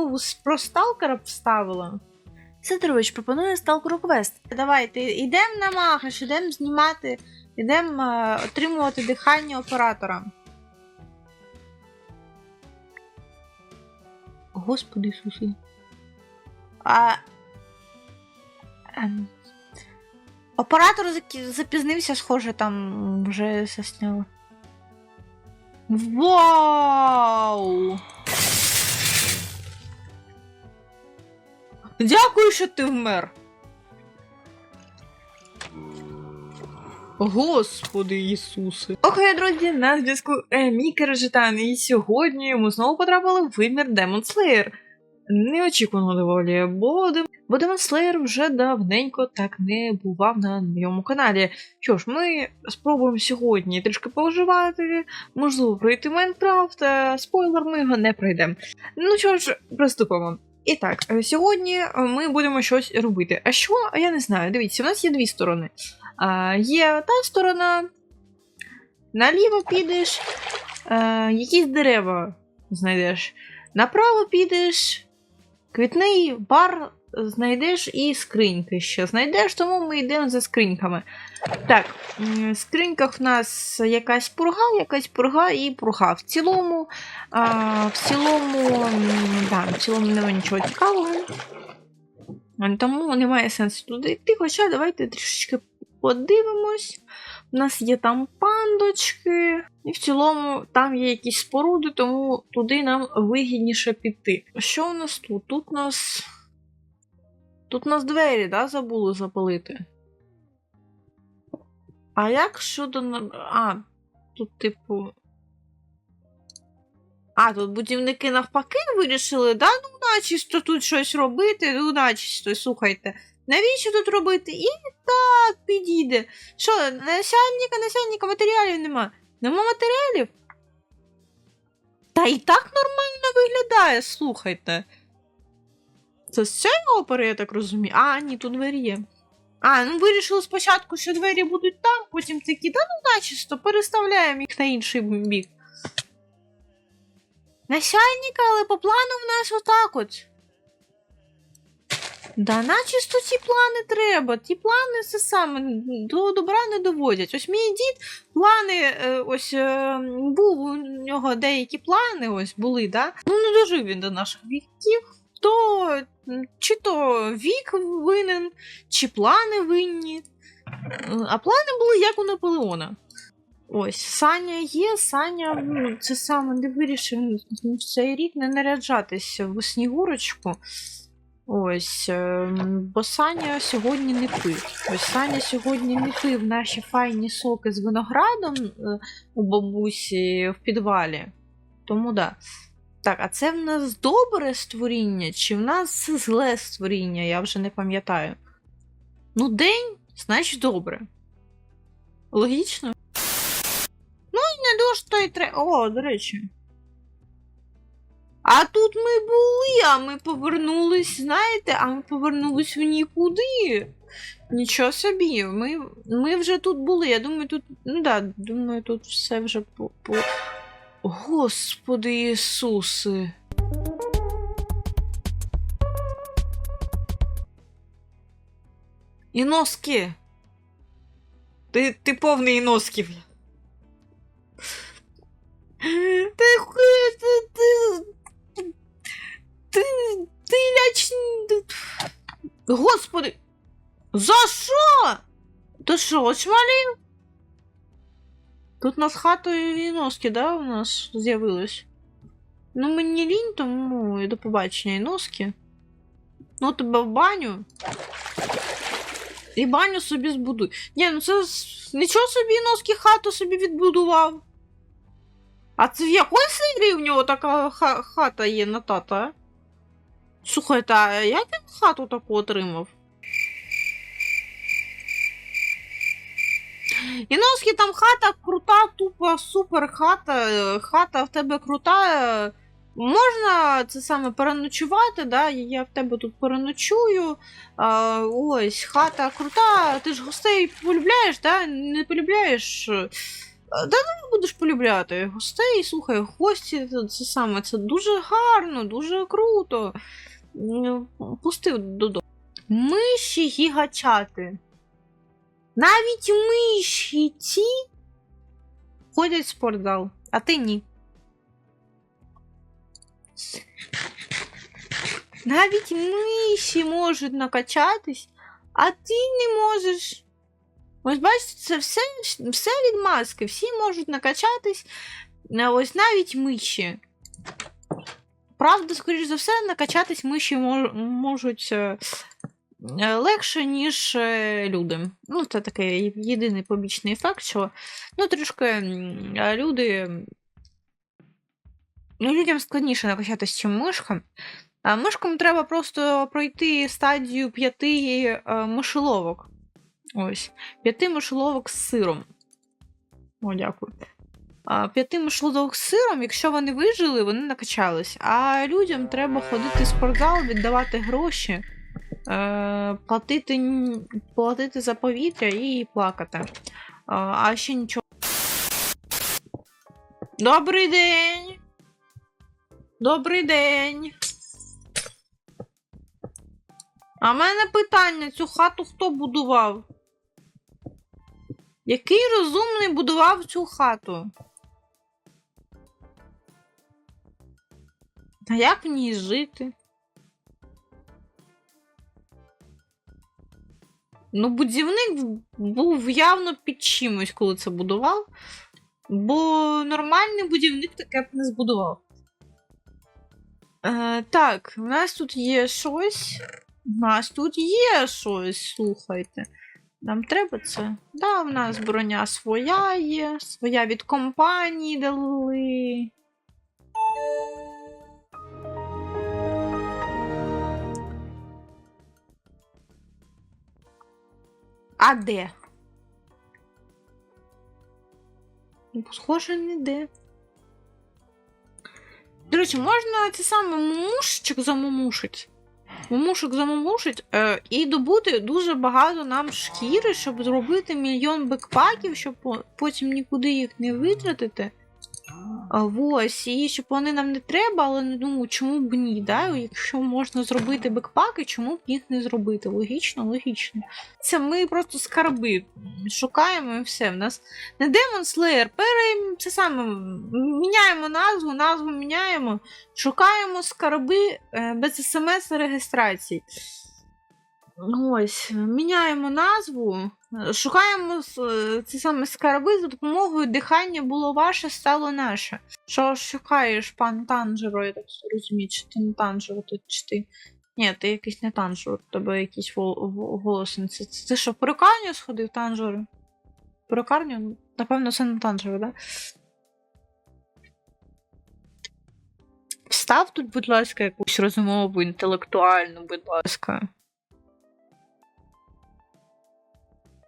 умову з- про сталкера вставила. Сидорович пропонує сталкеру квест. Давайте, йдемо на Магаш, йдемо знімати, йдемо е, отримувати дихання оператора. Господи Ісусе. А... Ем... Оператор запізнився, схоже, там вже засняло. Вау! Дякую, що ти вмер. Господи Ісусе. Окей, друзі, на зв'язку Мікер Житан, і сьогодні ми знову потрапили в вимір Demon Slayer. Неочікувано доволі, бо, Дем- бо Demon Slayer вже давненько так не бував на моєму каналі. Що ж, ми спробуємо сьогодні трішки поживати, можливо, пройти Майнкрафт, а спойлер, ми його не пройдемо. Ну що ж, приступимо. І так, е, сьогодні е, ми будемо щось робити. А що? Я не знаю. Дивіться, у нас є дві сторони. А, є та сторона, наліво підеш, е, якісь дерева знайдеш. Направо підеш, квітний бар знайдеш і скриньки ще знайдеш, тому ми йдемо за скриньками. Так, в скриньках в нас якась пурга, якась пурга і пурга. В цілому, а, в цілому, да, в цілому немає нічого цікавого. Тому немає сенсу туди йти, хоча давайте трішечки подивимось. У нас є там пандочки, і в цілому там є якісь споруди, тому туди нам вигідніше піти. Що у нас тут? Тут у нас. Тут у нас двері, да, забули запалити. А як щодо. А, тут, типу. А, тут будівники навпаки вирішили, да? Ну, начисто тут щось робити, ну, начисто, слухайте. Навіщо тут робити? І так підійде. Що, насяльника, насяльника, матеріалів нема. Нема матеріалів? Та і так нормально виглядає, слухайте. Це з цієї опери, я так розумію. А, ні, тут двері є. А, ну вирішили спочатку, що двері будуть там, потім такі, да ну начисто, переставляємо їх на інший бік. Насяльника, але по плану в нас отак от. Да начисто ці плани треба. Ті плани це саме до добра не доводять. Ось мій дід плани, е, ось е, був у нього деякі плани, ось були, да? Ну не дожив він до наших віків. То чи то вік винен, чи плани винні. А плани були як у Наполеона. Ось, Саня є, Саня, ну, це саме не вирішив цей рік не наряджатися в снігурочку. Ось, ем, бо Саня сьогодні не пив. Ось Саня сьогодні не пив наші файні соки з виноградом е, у бабусі в підвалі. Тому да. Так, а це в нас добре створіння, чи в нас зле створіння, я вже не пам'ятаю. Ну, день, значить добре. Логічно? Ну, і не дощ, то й. О, до речі. А тут ми були, а ми повернулись, знаєте, а ми повернулись в нікуди. Нічого собі, ми, ми вже тут були. Я думаю, тут. Ну да, думаю, тут все вже по. по... Господи Ісусе. Іноски. Ти, ти повний іносків. Ти ти, ти, ти, ти ляч... Господи! За що? Ти що, очмалів? Тут нас хатою і носки, да, у нас з'явилось? Ну, мені лінь, тому і до побачення і носки. Ну, тебе в баню. І баню собі збудуй. Ні, ну це нічого собі носки хату собі відбудував. А це в якої серії в нього така ха- хата є на тата? а? Слухайте, а як він хату таку отримав? Іноски там хата крута, тупо супер хата. е, Хата в тебе крута. е, Можна це саме переночувати, да? я в тебе тут переночую. А, ось, хата крута, ти ж гостей полюбляєш, да? Не полюбляєш. Да ну будеш полюбляти гостей, слухай, гості це, саме це дуже гарно, дуже круто. Пустив додому. Миші гігачати. Навіть миші ці ходять в спортзал, а ти ні. Навіть миші можуть накачатись, а ти не можеш. Ось бачите, це все, все від маски. Всі можуть накачатись. Е, Ось навіть миші. Правда, скоріш за все, накачатись миші мож- можуть е, е, легше, ніж е, люди. Ну, це такий єдиний побічний ефект, що ну, трішки е, люди. Ну, людям складніше накачатись, ніж мишкам. А мишкам треба просто пройти стадію п'яти е, мишеловок. Ось. П'яти мишеловок з сиром. О, дякую. П'яти мишеловок з сиром, якщо вони вижили, вони накачались. А людям треба ходити в спортзал, віддавати гроші, е, платити, платити за повітря і плакати. А, а ще нічого. Добрий день! Добрий день! А в мене питання: цю хату хто будував? Який розумний будував цю хату? А як в ній жити? Ну, будівник був явно під чимось, коли це будував. Бо нормальний будівник таке б не збудував. Е, так, у нас тут є щось. У нас тут є щось, слухайте. Нам треба це? Да, в нас броня своя є, своя від компанії дали. А де? Схоже, Схоже, ніде. До речі, можна це саме мушечок замумушить. Мушок замамушить е, і добути дуже багато нам шкіри, щоб зробити мільйон бекпаків, щоб потім нікуди їх не витратити. Ось, і щоб вони нам не треба, але не думаю, чому б ні, да? якщо можна зробити бекпаки, чому б їх не зробити? Логічно, логічно. Це ми просто скарби шукаємо і все. В нас не Demon Slayer, пере... це саме міняємо назву, назву міняємо, шукаємо скарби е, без смс-реєстрації. Ось, міняємо назву, е, шукаємо е, ці саме скарби за допомогою дихання було ваше, стало наше. Що шукаєш, пан Танжеро, я так розумію, чи ти не Танжеро тут, чи ти. Ні, ти якийсь не Танжеро, у тебе якийсь голос. Це, це, це що, в перукарню сходив Танжеро? Перукарню? Напевно, це не Танжеро, так? Да? Встав тут, будь ласка, якусь розмову інтелектуальну, будь ласка.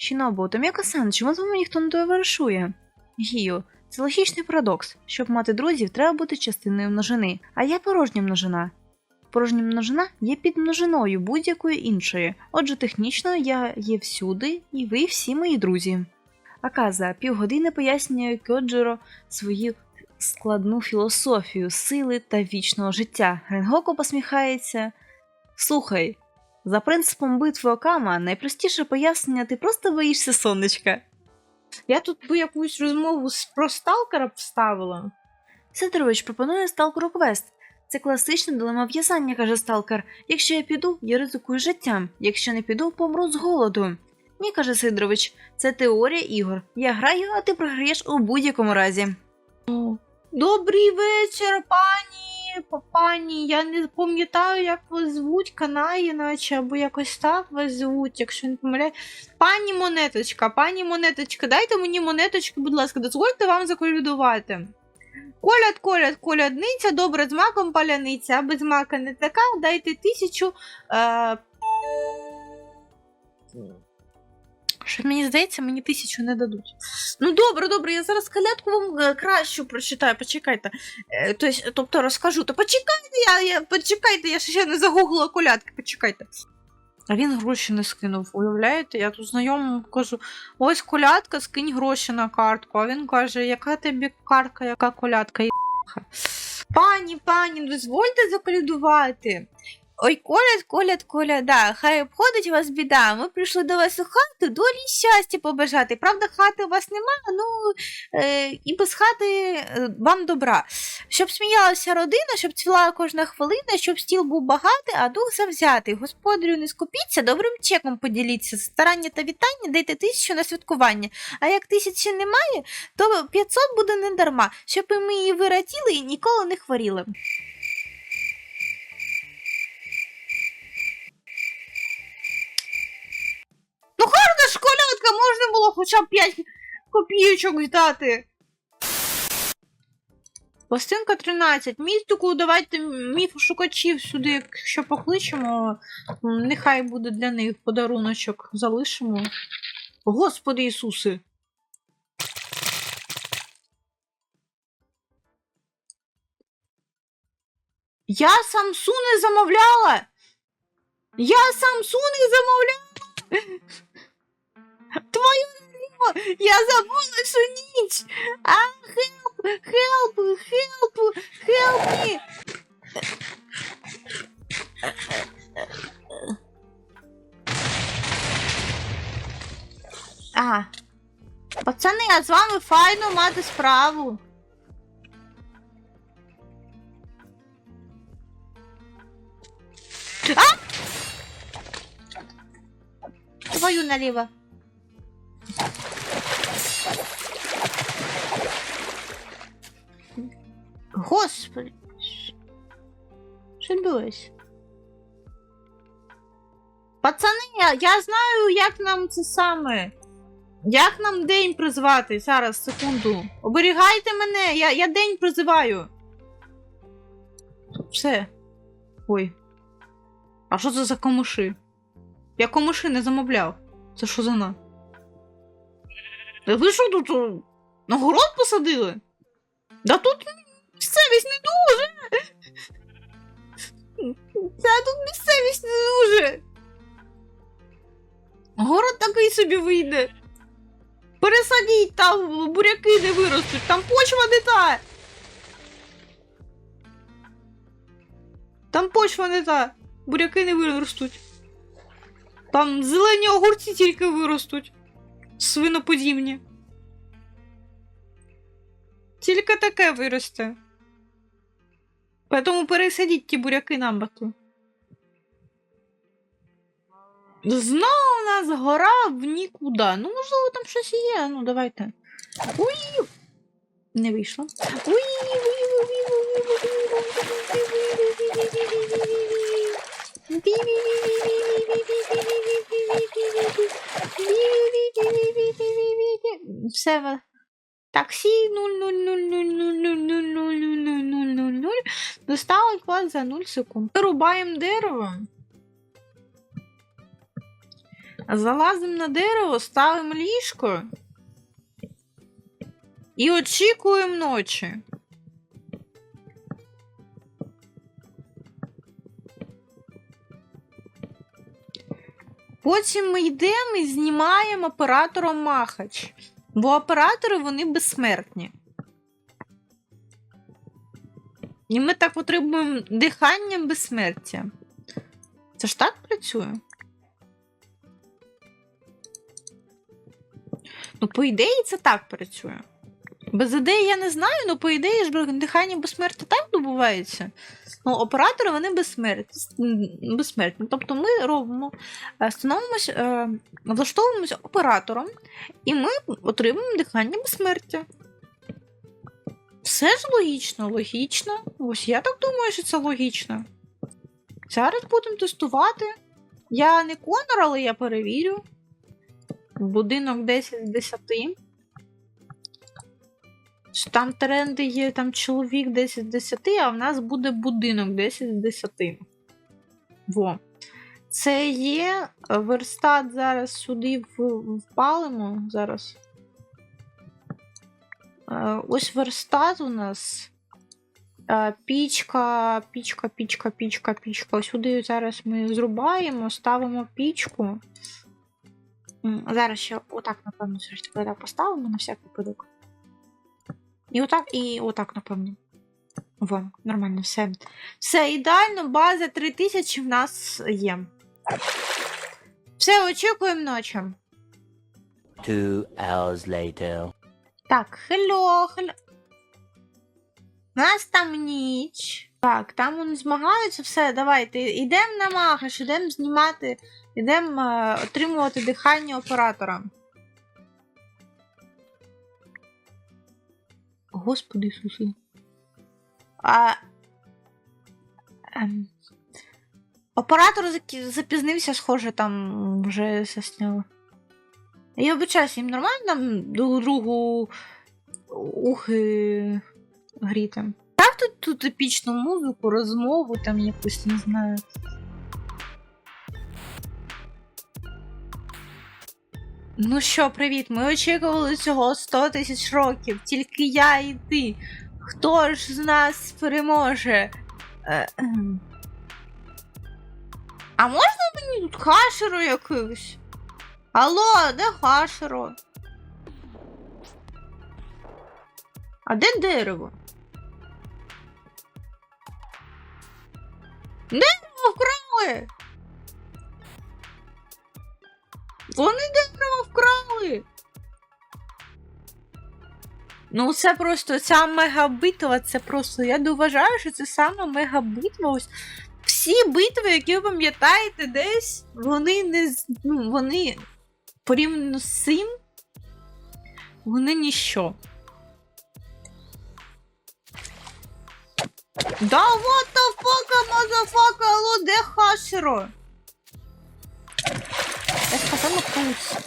Щінобу, Томіко-сан, чому з вами ніхто не товаришує? Гію, це логічний парадокс. Щоб мати друзів, треба бути частиною множини, а я порожня множина. Порожня множина є під множиною будь-якої іншої, отже, технічно я є всюди, і ви всі мої друзі. Аказа півгодини пояснює Кьоджиро свою складну філософію сили та вічного життя. Ренгоко посміхається. Слухай, за принципом битви Окама найпростіше пояснення ти просто боїшся сонечка. Я тут би якусь розмову про сталкера вставила. Сидорович пропонує сталкеру квест. Це класична дилема в'язання, каже сталкер. Якщо я піду, я ризикую життям. Якщо не піду, помру з голоду. Ні, каже Сидорович, це теорія ігор. Я граю, а ти програєш у будь-якому разі. Добрий вечір, пані. П- Пані, я не пам'ятаю, як вас звуть, Канаї, наче, або якось так вас звуть, якщо не помиляю. Пані монеточка, пані монеточка, дайте мені монеточки, будь ласка, дозвольте вам заколядувати. Коляд, коляд, колядниця, добре з маком паляниця, а без мака не така, дайте тисячу. Е... Що мені здається, мені тисячу не дадуть. Ну добре, добре, я зараз калятку вам е, кращу прочитаю, почекайте. Е, тобто розкажу. То почекайте, я, я почекайте, я ще не загуглила колядки, почекайте. А він гроші не скинув. Уявляєте? Я тут знайомому кажу: ось колядка, скинь гроші на картку. А він каже, яка тобі картка, яка колядка? Є**ха». Пані, пані, дозвольте заколядувати. Ой, коляд, коляд, коляда, хай обходить вас біда. Ми прийшли до вас у хату долі й щастя побажати. Правда, хати у вас нема, ну е, і без хати е, вам добра. Щоб сміялася родина, щоб цвіла кожна хвилина, щоб стіл був багатий, а дух завзятий. Господарю не скупіться, добрим чеком поділіться. Старання та вітання дайте тисячу на святкування. А як тисячі немає, то 500 буде не дарма, щоб і ми її виратіли і ніколи не хворіли. Ну гарна ж колядка, можна було хоча б 5 копійочок здати. Пластинка 13. Містику давайте міфошукачів сюди, якщо покличемо. Нехай буде для них подаруночок. Залишимо. Господи Ісусе. Я самсу не замовляла. Я самсу не замовляла. Твою я забула, що ніч. А, help, help, help, help me. А. Пацани, а з вами файно мати справу. А! Твою наліво. Господи. Що відбулося? Пацани, я, знаю, як нам це саме. Як нам день призвати? Зараз, секунду. Оберігайте мене, я, я день призиваю. Все. Ой. А що це за комиши? Я комиши не замовляв. Це що за на? Е, Ви що тут о, на город посадили? Да тут місцевість не дуже. Та тут місцевість не дуже. Город такий собі вийде. Пересадіть, там буряки не виростуть, там почва не та. Там почва не та. Буряки не виростуть. Там зелені огурці тільки виростуть. Свиноподібні. Тільки таке виросте. Поэтому пересадіть ті буряки на бату. Знову у нас гора в нікуди. Ну, можливо, там щось є. Ну, давайте. Уй! Не вийшло. Уй! Все. Таксі 00000000000 доставить вас за 0 секунд. Рубаємо дерево. Залазимо на дерево, ставимо ліжко і очікуємо ночі. Потім ми йдемо і знімаємо оператором Махач. Бо оператори вони безсмертні. І ми так отримуємо дихання безсмертя. Це ж так працює? Ну, по ідеї, це так працює. Без ідеї я не знаю, але по ідеї ж дихання безсмертя так добувається. Ну, оператори вони безсмертні. безсмертні. Тобто ми робимо, е, становимось, е, влаштовуємося оператором, і ми отримуємо дихання безсмертя. Все ж логічно, логічно. Ось я так думаю, що це логічно. Зараз будемо тестувати. Я не Конор, але я перевірю. Будинок 10 з 10. Що Там тренди є, там чоловік 10 з 10, а в нас буде будинок 10 з 10. Во. Це є верстат зараз сюди впалимо. Зараз. Е, Ось верстат у нас. Е, Пічка, пічка, пічка, пічка, пічка. Сюди зараз ми зрубаємо, ставимо пічку. Зараз ще отак, напевно, все поставимо на всяк випадок. І отак, і отак, напевно. Во, нормально, все. Все ідеально, база 3000 в нас є. Все, очікуємо ночі. Two hours later. Так, хелло, хелло. У нас там ніч. Так, там вони змагаються, все, давайте. Ідемо на Магаш, ідемо знімати, ідемо е, отримувати дихання оператора. Господи Ісусе. А... Ем... Оператор запізнився, схоже, там вже все сняло. Я обичаюся, їм нормально друг другу ухи гріти. Ставте тут епічну музику, розмову там якусь, не знаю. Ну що, привіт, ми очікували цього 100 тисяч років, тільки я і ти. Хто ж з нас переможе? Е, ем. А можна мені тут хашеру якусь? Алло, де хашеро? А де дерево? Дерево вкрали! Вони дерево Ну, це просто ця мегабитва, це просто. Я вважаю, що це саме мегабитва. Ось всі битви, які ви пам'ятаєте десь, вони не ну, вони порівняно з цим, вони ніщо. Да what the fuck, motherfucker, де хашеро? Я сказала круз.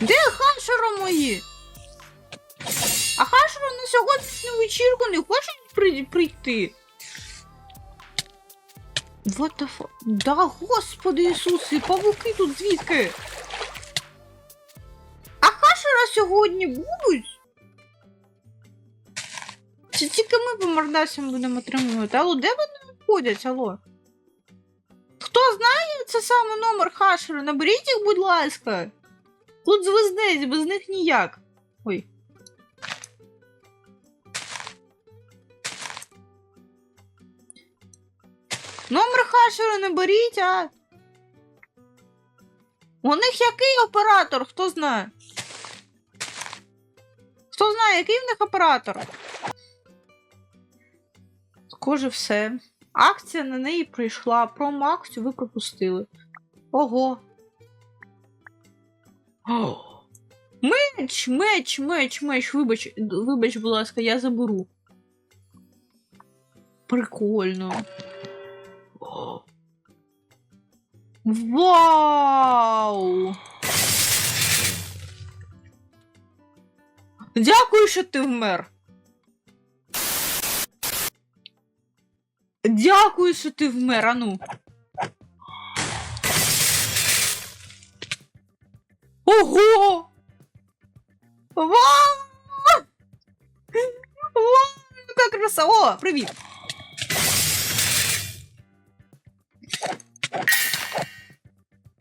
Де хашеро мої? А хашеро на сьогоднішню вечірку не хочуть при- прийти? What the fuck? Да, господи Ісусе, павуки тут звідки? А хашера сьогодні будуть? Чи тільки ми по мордасям будемо отримувати? Алло, де вони ходять, алло? Хто знає це саме номер хашера? Наберіть їх, будь ласка. Тут звездець, без них ніяк. Ой. Номер хашера не беріть, а. У них який оператор? Хто знає? Хто знає, який в них оператор? Схоже, все. Акція на неї прийшла. Промо-акцію ви пропустили. Ого. Меч, меч, меч, меч. Вибач, вибач, будь ласка, я заберу. Прикольно. Вау! Дякую, що ти вмер. Дякую, що ти вмер, ану. Ого! Вау! Вау! Яка краса! О, привіт!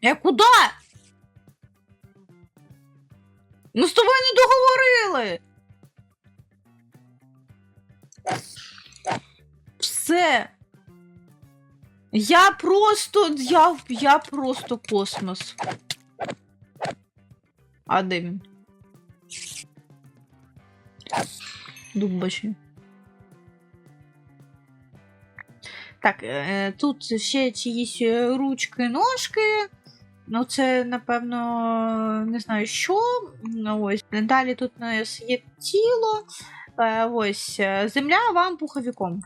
Я куди? Ми з тобою не договорили. Все. Я просто. Я, я просто космос. А де він? Дубачі. Так, е, тут ще чиїсь е, ручки, ножки. Ну, це, напевно, не знаю що. Ну, ось. Далі тут у нас є тіло. Е, ось. е, Земля вам пуховиком.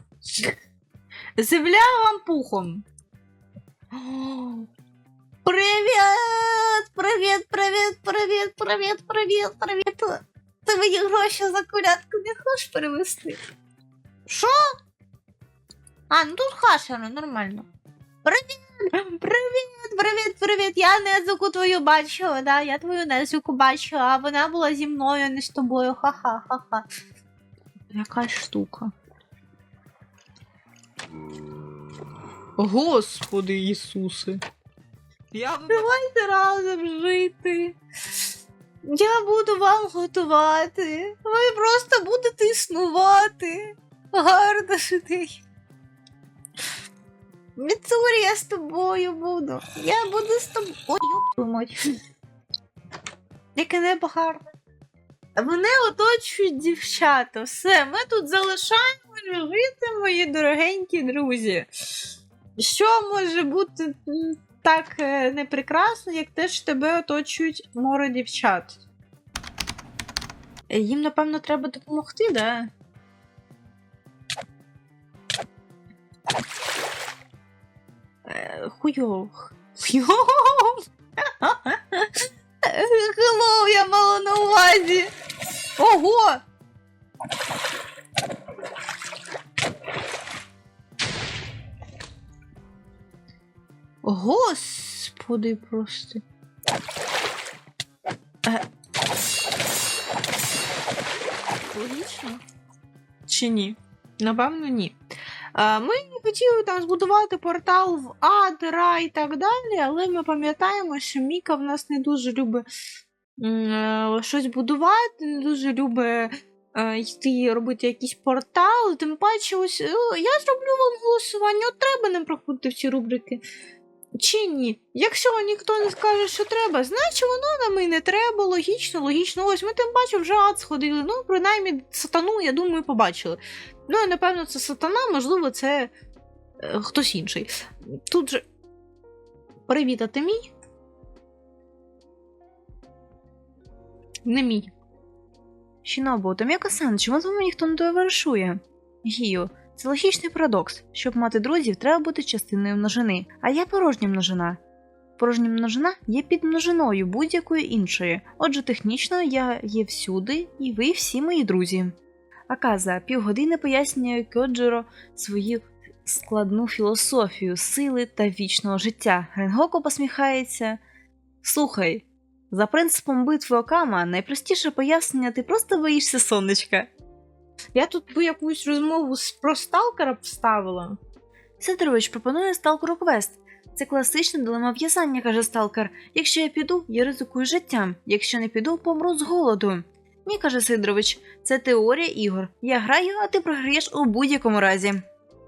Земля вам пухом. Привіт! Привіт, привіт, привіт, привіт, привіт, привіт. Ти мені гроші за колядку не хочеш перевести? Що? А, ну тут хашера, нормально. Привіт! Привіт, привіт, привіт. Я Незуку твою бачила, да? Я твою Незуку бачила, а вона була зі мною, не з тобою. Ха-ха-ха-ха. Яка штука. Господи Ісусе. Я Давайте разом жити. Я буду вам готувати. Ви просто будете існувати. Гарно жити. Міцурі, я з тобою буду. Я буду з тобою. Яке небо гарне. Мене оточують дівчата. Все, ми тут залишаємося жити, мої дорогенькі друзі. Що може бути так е, не прекрасно, як те, що тебе оточують море дівчат? Е, Їм, напевно, треба допомогти, да? Е, Хуйов. Хуйов. Хеллоу, я мала на увазі. Ого! Господи, просто. Е. Логічно? Чи ні? Напевно, ні. Е, Ми хотіли там збудувати портал в ад, рай і так далі, але ми пам'ятаємо, що Міка в нас не дуже любить е, щось будувати, не дуже любить йти робити якісь портали. Тим паче, ось е, я зроблю вам голосування, от треба нам проходити в ці рубрики. Чи ні? Якщо ніхто не скаже, що треба, значить воно нам і не треба. Логічно, логічно. Ось ми тим бачимо, вже ад сходили. Ну, принаймні, сатану, я думаю, побачили. Ну, і напевно, це сатана, можливо, це е, хтось інший. Тут же. Привіт, а ти мій? Не мій. Шинобу, Томіко-сан, чому з вами ніхто не товаришує? Гію, це логічний парадокс. Щоб мати друзів, треба бути частиною множини, а я порожня множина. Порожня множина є підмножиною будь-якої іншої, отже, технічно я є всюди, і ви всі мої друзі. Аказа півгодини пояснює Кьоджиро свою складну філософію сили та вічного життя. Ренгоко посміхається. Слухай, за принципом битви Окама найпростіше пояснення ти просто боїшся сонечка. Я тут би якусь розмову про сталкера вставила. Сидорович пропонує сталкеру квест. Це класична дилема в'язання, каже сталкер. Якщо я піду, я ризикую життям. Якщо не піду, помру з голоду. Ні, каже Сидорович, це теорія ігор. Я граю, а ти програєш у будь-якому разі.